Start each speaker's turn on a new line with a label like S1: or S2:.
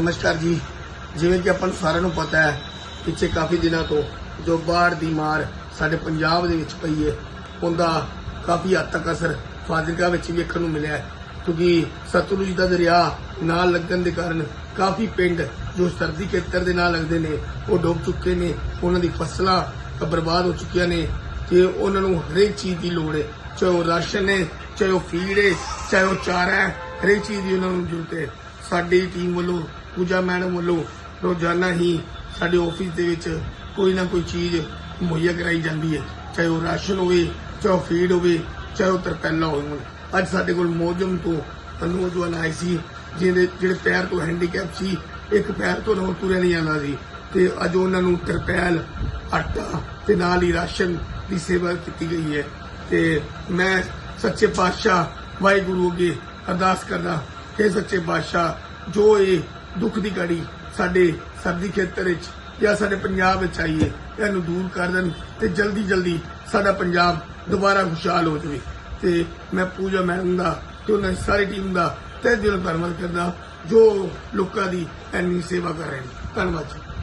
S1: ਨਮਸਕਾਰ ਜੀ। ਜਿਵੇਂ ਕਿ ਆਪਾਂ ਨੂੰ ਸਾਰਿਆਂ ਨੂੰ ਪਤਾ ਹੈ, ਪਿੱਛੇ ਕਾਫੀ ਦਿਨਾਂ ਤੋਂ ਜੋ ਬਾੜ ਦੀ ਮਾਰ ਸਾਡੇ ਪੰਜਾਬ ਦੇ ਵਿੱਚ ਪਈ ਹੈ, ਉਹਦਾ ਕਾਫੀ ਹੱਦ ਤੱਕ ਅਸਰ ਫਾਜ਼ਿਲਕਾ ਵਿੱਚ ਵੇਖਣ ਨੂੰ ਮਿਲਿਆ ਕਿਉਂਕਿ ਸਤਲੁਜ ਦਾ ਦਰਿਆ ਨਾਲ ਲੱਗਣ ਦੇ ਕਾਰਨ ਕਾਫੀ ਪਿੰਡ ਜੋ ਸਰਦੀ ਖੇਤਰ ਦੇ ਨਾਲ ਲੱਗਦੇ ਨੇ, ਉਹ ਡੁੱਬ ਚੁੱਕੇ ਨੇ, ਉਹਨਾਂ ਦੀ ਫਸਲਾਂ ਬਰਬਾਦ ਹੋ ਚੁੱਕੀਆਂ ਨੇ ਤੇ ਉਹਨਾਂ ਨੂੰ ਹਰੇਕ ਚੀਜ਼ ਦੀ ਲੋੜ ਹੈ, ਚਾਹੇ ਉਹ ਰਾਸ਼ਨ ਹੈ, ਚਾਹੇ ਉਹ ਫੀਡ ਹੈ, ਚਾਹੇ ਉਹ ਚਾਰਾ ਹੈ, ਹਰੇਕ ਚੀਜ਼ ਦੀ ਉਹਨਾਂ ਨੂੰ ਜ਼ਰੂਰਤ ਹੈ। ਸਾਡੀ ਟੀਮ ਵੱਲੋਂ ਪੂਜਾ ਮੈਡਮ ਵੱਲੋਂ ਰੋਜ਼ਾਨਾ ਹੀ ਸਾਡੇ ਆਫਿਸ ਦੇ ਵਿੱਚ ਕੋਈ ਨਾ ਕੋਈ ਚੀਜ਼ ਮੁਹੱਈਆ ਕਰਾਈ ਜਾਂਦੀ ਹੈ। ਚਾਹੇ ਉਹ ਰਾਸ਼ਨ ਹੋਵੇ, ਚਾਹੇ ਉਹ ਫੀਡ ਹੋਵੇ, ਚਾਹੇ ਉਹ ਤਰਪੈਲਾ ਹੋਣ। ਅੱਜ ਸਾਡੇ ਕੋਲ ਮੌਜਮ ਤੋਂ ਨੌਜਵਾਨ ਆਏ ਸੀ, ਜਿਹਦੇ ਜਿਹੜੇ ਪੈਰ ਤੋਂ ਹੈਂਡੀਕੈਪ ਸੀ, ਇੱਕ ਪੈਰ ਤੋਂ ਨਾ ਤੁਰਿਆ ਨਹੀਂ ਜਾਂਦਾ ਸੀ। ਤੇ ਅੱਜ ਉਹਨਾਂ ਨੂੰ ਤਰਪੈਲ, ਆਟਾ ਤੇ ਨਾਲ ਹੀ ਰਾਸ਼ਨ ਦੀ ਸੇਵਾ ਕੀਤੀ ਗਈ ਹੈ। ਤੇ ਮੈਂ ਸੱਚੇ ਪਾਤਸ਼ਾਹ ਵਾਹਿਗੁਰੂ ਅੱਗੇ ਅਰਦਾਸ ਕਰਦਾ ਕਿ ਸੱਚੇ ਪਾਤਸ਼ਾਹ, ਜੋ ਇਹ ਦੁੱਖ ਦੀ ਘੜੀ ਸਾਡੇ ਸਰਦੀ ਖੇਤਰ ਵਿੱਚ ਜਾਂ ਸਾਡੇ ਪੰਜਾਬ ਵਿੱਚ ਆਈ ਹੈ ਇਹਨੂੰ ਦੂਰ ਕਰ ਦੇਣ ਤੇ ਜਲਦੀ ਜਲਦੀ ਸਾਡਾ ਪੰਜਾਬ ਦੁਬਾਰਾ ਖੁਸ਼ਹਾਲ ਹੋ ਜਾਵੇ। ਤੇ ਮੈਂ ਪੂਜਾ ਮੈਡਮ ਦਾ ਤੇ ਉਹਨਾਂ ਸਾਰੀ ਟੀਮ ਦਾ ਤਹਿ ਦਿਲੋਂ ਧੰਨਵਾਦ ਕਰਦਾ, ਜੋ ਲੋਕਾਂ ਦੀ ਇੰਨੀ ਸੇਵਾ ਕਰ ਰਹੇ ਨੇ। ਧੰਨਵਾਦ ਜੀ।